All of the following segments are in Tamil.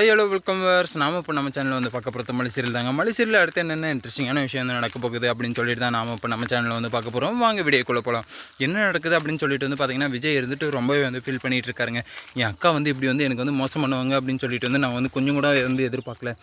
ஹலோ வெல்கம் வேர்ஸ் நாம இப்போ நம்ம சேனலில் வந்து பார்க்க போகிறது மலை தாங்க. மலைசீரியல் அடுத்து என்னென்ன இன்ட்ரெஸ்டிங்கான விஷயம் வந்து நடக்க போகுது அப்படின்னு சொல்லிட்டு தான் நாம இப்போ நம்ம சேனலில் வந்து பார்க்க போகிறோம் வாங்க வீடியோக்குள்ளே போகலாம் என்ன நடக்குது அப்படின்னு சொல்லிட்டு வந்து பார்த்தீங்கன்னா விஜய் இருந்துட்டு ரொம்பவே வந்து ஃபீல் பண்ணிட்டு இருக்காருங்க. என் அக்கா வந்து இப்படி வந்து எனக்கு வந்து மோசம் பண்ணுவாங்க அப்படின்னு சொல்லிட்டு வந்து நான் வந்து கொஞ்சம் கூட வந்து எதிர்பார்க்கல.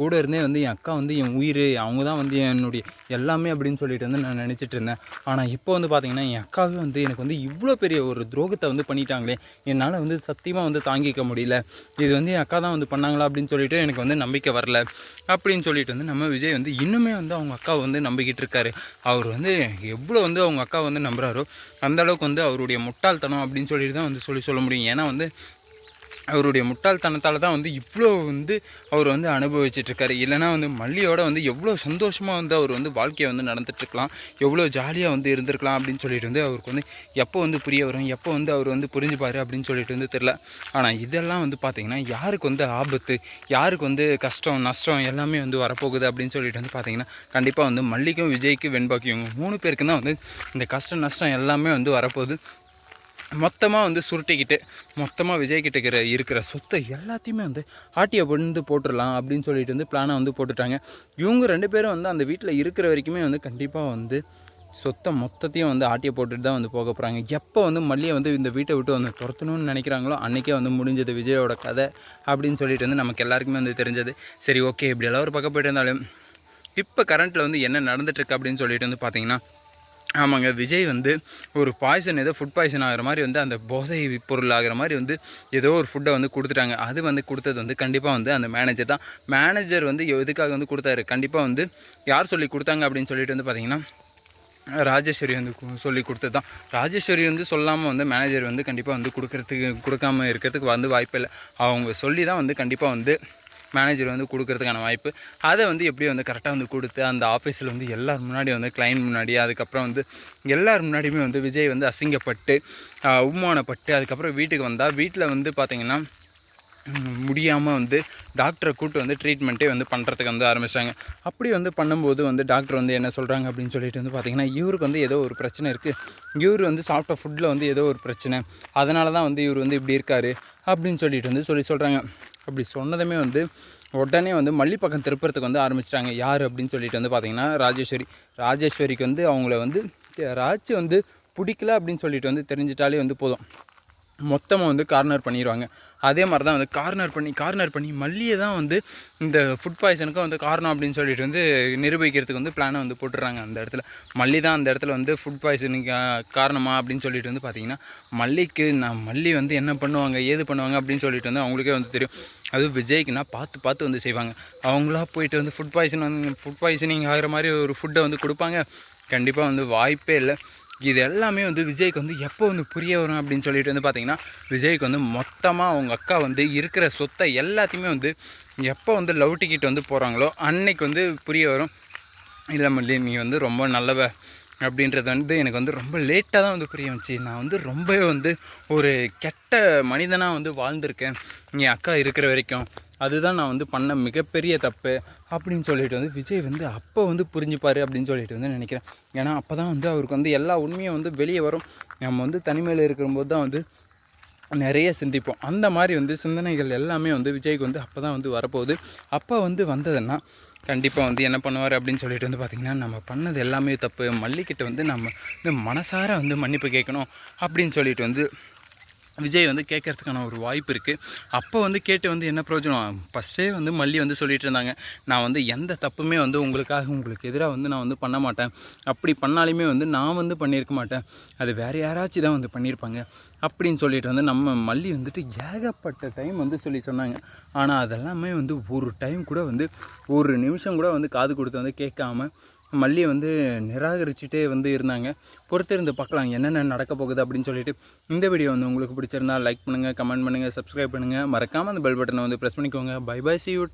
கூட இருந்தே வந்து என் அக்கா வந்து என் உயிர் அவங்க தான் வந்து என்னுடைய எல்லாமே அப்படின்னு சொல்லிட்டு வந்து நான் நினச்சிட்டு இருந்தேன். ஆனால் இப்போ வந்து பார்த்தீங்கன்னா என் அக்காவே வந்து எனக்கு வந்து இவ்வளோ பெரிய ஒரு துரோகத்தை வந்து பண்ணிட்டாங்களே. என்னால் வந்து சத்தியமாக வந்து தாங்கிக்க முடியல. இது வந்து என் அக்கா தான் வந்து பண்ணாங்களா அப்படின்னு சொல்லிட்டு எனக்கு வந்து நம்பிக்கை வரல. அப்படின்னு சொல்லிட்டு வந்து நம்ம விஜய் வந்து இன்னுமே வந்து அவங்க அக்காவை வந்து நம்பிக்கிட்டு இருக்காரு. அவர் வந்து எவ்வளோ வந்து அவங்க அக்கா வந்து நம்புகிறாரோ அந்த அளவுக்கு வந்து அவருடைய முட்டாள்தனம் அப்படின்னு சொல்லிட்டு தான் வந்து சொல்லி சொல்ல முடியும். ஏன்னா வந்து அவருடைய முட்டாள்தனத்தால் தான் வந்து இவ்வளோ வந்து அவர் வந்து அனுபவிச்சிட்ருக்காரு. இல்லைனா வந்து மல்லியோட வந்து எவ்வளோ சந்தோஷமாக வந்து அவர் வந்து வாழ்க்கையை வந்து நடந்துட்டுருக்கலாம் எவ்வளோ ஜாலியாக வந்து இருந்திருக்கலாம் அப்படின்னு சொல்லிட்டு வந்து அவருக்கு வந்து எப்போ வந்து புரிய வரும் எப்போ வந்து அவர் வந்து புரிஞ்சுப்பார் அப்படின்னு சொல்லிட்டு வந்து தெரில. ஆனால் இதெல்லாம் வந்து பார்த்திங்கன்னா யாருக்கு வந்து ஆபத்து யாருக்கு வந்து கஷ்டம் நஷ்டம் எல்லாமே வந்து வரப்போகுது அப்படின்னு சொல்லிட்டு வந்து பார்த்திங்கன்னா கண்டிப்பாக வந்து மல்லிக்கும் விஜய்க்கு வெண்பாக்கியும் மூணு பேருக்கு தான் வந்து இந்த கஷ்டம் நஷ்டம் எல்லாமே வந்து வரப்போகுது. மொத்தமாக வந்து சுருட்டிக்கிட்டு மொத்தமாக விஜய் கிட்ட இருக்கிற இருக்கிற சொத்தை எல்லாத்தையுமே வந்து ஆட்டியை வந்து போட்டுடலாம் அப்படின்னு சொல்லிட்டு வந்து பிளானை வந்து போட்டுட்டாங்க. இவங்க ரெண்டு பேரும் வந்து அந்த வீட்டில் இருக்கிற வரைக்குமே வந்து கண்டிப்பாக வந்து சொத்தை மொத்தத்தையும் வந்து ஆட்டியை போட்டுட்டு தான் வந்து போக போகிறாங்க எப்போ வந்து மல்லியை வந்து இந்த வீட்டை விட்டு வந்து துரத்தணும்னு நினைக்கிறாங்களோ அன்றைக்கே வந்து முடிஞ்சது விஜயோட கதை அப்படின்னு சொல்லிட்டு வந்து நமக்கு எல்லாருக்குமே வந்து தெரிஞ்சது. சரி ஓகே இப்படியெல்லாம் ஒரு பக்கம் போயிட்டு இருந்தாலும் இப்போ கரண்ட்டில் வந்து என்ன நடந்துட்டுருக்கு அப்படின்னு சொல்லிட்டு வந்து பார்த்தீங்கன்னா ஆமாங்க. விஜய் வந்து ஒரு பாய்சன் ஏதோ ஃபுட் பாய்சன் ஆகிற மாதிரி வந்து அந்த போதை பொருள் ஆகிற மாதிரி வந்து ஏதோ ஒரு ஃபுட்டை வந்து கொடுத்துட்டாங்க. அது வந்து கொடுத்தது வந்து கண்டிப்பாக வந்து அந்த மேனேஜர் தான். மேனேஜர் வந்து எதுக்காக வந்து கொடுத்தாரு? கண்டிப்பாக வந்து யார் சொல்லி கொடுத்தாங்க அப்படின்னு சொல்லிட்டு வந்து பார்த்தீங்கன்னா ராஜேஸ்வரி வந்து சொல்லி கொடுத்தது தான். ராஜேஸ்வரி வந்து சொல்லாமல் வந்து மேனேஜர் வந்து கண்டிப்பாக வந்து கொடுக்கறதுக்கு கொடுக்காம இருக்கிறதுக்கு வந்து வாய்ப்பில்லை. அவங்க சொல்லி தான் வந்து கண்டிப்பாக வந்து மேனேஜர் வந்து கொடுக்கறதுக்கான வாய்ப்பு. அதை வந்து எப்படியும் வந்து கரெக்டாக வந்து கொடுத்து அந்த ஆஃபீஸில் வந்து எல்லார் முன்னாடி வந்து கிளைண்ட் முன்னாடி அதுக்கப்புறம் வந்து எல்லார் முன்னாடியுமே வந்து விஜய் வந்து அசிங்கப்பட்டு உமானப்பட்டு அதுக்கப்புறம் வீட்டுக்கு வந்தால் வீட்டில் வந்து பார்த்திங்கன்னா முடியாமல் வந்து டாக்டரை கூட்டு வந்து ட்ரீட்மெண்ட்டே வந்து பண்ணுறதுக்கு வந்து ஆரம்பிச்சிட்டாங்க அப்படி வந்து பண்ணும்போது வந்து டாக்டர் வந்து என்ன சொல்கிறாங்க அப்படின்னு சொல்லிட்டு வந்து பார்த்திங்கன்னா இவருக்கு வந்து ஏதோ ஒரு பிரச்சனை இருக்குது இவர் வந்து சாப்பிட்ட ஃபுட்டில் வந்து ஏதோ ஒரு பிரச்சனை. அதனால தான் வந்து இவர் வந்து இப்படி இருக்காரு அப்படின்னு சொல்லிட்டு வந்து சொல்லி சொல்கிறாங்க அப்படி சொன்னதுமே வந்து உடனே வந்து மல்லி பக்கம் வந்து ஆரம்பிச்சிட்டாங்க. யார் அப்படின்னு சொல்லிட்டு வந்து பார்த்திங்கன்னா ராஜேஸ்வரி. ராஜேஸ்வரிக்கு வந்து அவங்கள வந்து ராஜ் வந்து பிடிக்கல அப்படின்னு சொல்லிட்டு வந்து தெரிஞ்சிட்டாலே வந்து போதும். மொத்தமாக வந்து கார்னர் பண்ணிடுவாங்க அதே மாதிரி தான் வந்து கார்னர் பண்ணி கார்னர் பண்ணி மல்லியை தான் வந்து இந்த ஃபுட் பாய்சனுக்கும் வந்து காரணம் அப்படின்னு சொல்லிட்டு வந்து நிரூபிக்கிறதுக்கு வந்து பிளானை வந்து போட்டுடுறாங்க அந்த இடத்துல. மல்லி தான் அந்த இடத்துல வந்து ஃபுட் பாய்சனுக்கு காரணமா அப்படின்னு சொல்லிட்டு வந்து பார்த்தீங்கன்னா மல்லிக்கு நான் மல்லி வந்து என்ன பண்ணுவாங்க ஏது பண்ணுவாங்க அப்படின்னு சொல்லிட்டு வந்து அவங்களுக்கே வந்து தெரியும். அதுவும் விஜய்க்குனா பார்த்து பார்த்து வந்து செய்வாங்க. அவங்களா போயிட்டு வந்து ஃபுட் பாய்சன் வந்து ஃபுட் பாய்சனிங் ஆகிற மாதிரி ஒரு ஃபுட்டை வந்து கொடுப்பாங்க. கண்டிப்பாக வந்து வாய்ப்பே இல்லை. இது எல்லாமே வந்து விஜய்க்கு வந்து எப்போ வந்து புரிய வரும் அப்படின்னு சொல்லிட்டு வந்து பார்த்தீங்கன்னா விஜய்க்கு வந்து மொத்தமாக அவங்க அக்கா வந்து இருக்கிற சொத்தை எல்லாத்தையுமே வந்து எப்போ வந்து லவ் டிக்கெட் வந்து போகிறாங்களோ அன்னைக்கு வந்து புரிய வரும். இல்லை மல்லி நீ வந்து ரொம்ப நல்லவ. அப்படின்றது வந்து எனக்கு வந்து ரொம்ப லேட்டாக தான் வந்து புரிய வந்துச்சு. நான் வந்து ரொம்பவே வந்து ஒரு கெட்ட மனிதனாக வந்து வாழ்ந்திருக்கேன். என் அக்கா இருக்கிற வரைக்கும். அதுதான் நான் வந்து பண்ண மிகப்பெரிய தப்பு அப்படின்னு சொல்லிட்டு வந்து விஜய் வந்து அப்போ வந்து புரிஞ்சுப்பார் அப்படின்னு சொல்லிட்டு வந்து நினைக்கிறேன். ஏன்னா அப்போ தான் வந்து அவருக்கு வந்து எல்லா உண்மையும் வந்து வெளியே வரும். நம்ம வந்து தனிமையில் இருக்கும்போது தான் வந்து நிறைய சிந்திப்போம். அந்த மாதிரி வந்து சிந்தனைகள் எல்லாமே வந்து விஜய்க்கு வந்து அப்போ தான் வந்து வரப்போகுது. அப்போ வந்து வந்ததுன்னா கண்டிப்பாக வந்து என்ன பண்ணுவார் அப்படின்னு சொல்லிட்டு வந்து பார்த்திங்கன்னா நம்ம பண்ணது எல்லாமே தப்பு. மல்லிக்கிட்ட வந்து நம்ம வந்து மனசார வந்து மன்னிப்பு கேட்கணும் அப்படின்னு சொல்லிட்டு வந்து விஜய் வந்து கேட்கறதுக்கான ஒரு வாய்ப்பு இருக்குது அப்போ வந்து கேட்டு வந்து என்ன பிரயோஜனம்? ஃபஸ்ட்டே வந்து மல்லி வந்து சொல்லிட்டு இருந்தாங்க. நான் வந்து எந்த தப்புமே வந்து உங்களுக்காக உங்களுக்கு எதிராக வந்து நான் வந்து பண்ண மாட்டேன். அப்படி பண்ணாலுமே வந்து நான் வந்து பண்ணியிருக்க மாட்டேன். அது வேறு யாராச்சும் தான் வந்து பண்ணியிருப்பாங்க அப்படின்னு சொல்லிட்டு வந்து நம்ம மல்லி வந்துட்டு ஏகப்பட்ட டைம் வந்து சொல்லி சொன்னாங்க. ஆனால் அதெல்லாமே வந்து ஒரு டைம் கூட வந்து ஒரு நிமிஷம் கூட வந்து காது கொடுத்து வந்து கேட்காம மல்லியை வந்து நிராகரிச்சுட்டே வந்து இருந்தாங்க. பொறுத்திருந்து பார்க்கலாம் என்னென்ன நடக்க போகுது அப்படின்னு சொல்லிட்டு. இந்த வீடியோ வந்து உங்களுக்கு பிடிச்சிருந்தா லைக் பண்ணுங்கள் கமெண்ட் பண்ணுங்கள் சப்ஸ்கிரைப் பண்ணுங்கள் மறக்காமல் அந்த பெல் பட்டனை வந்து ப்ரெஸ் பண்ணிக்கோங்க. Bye bye see you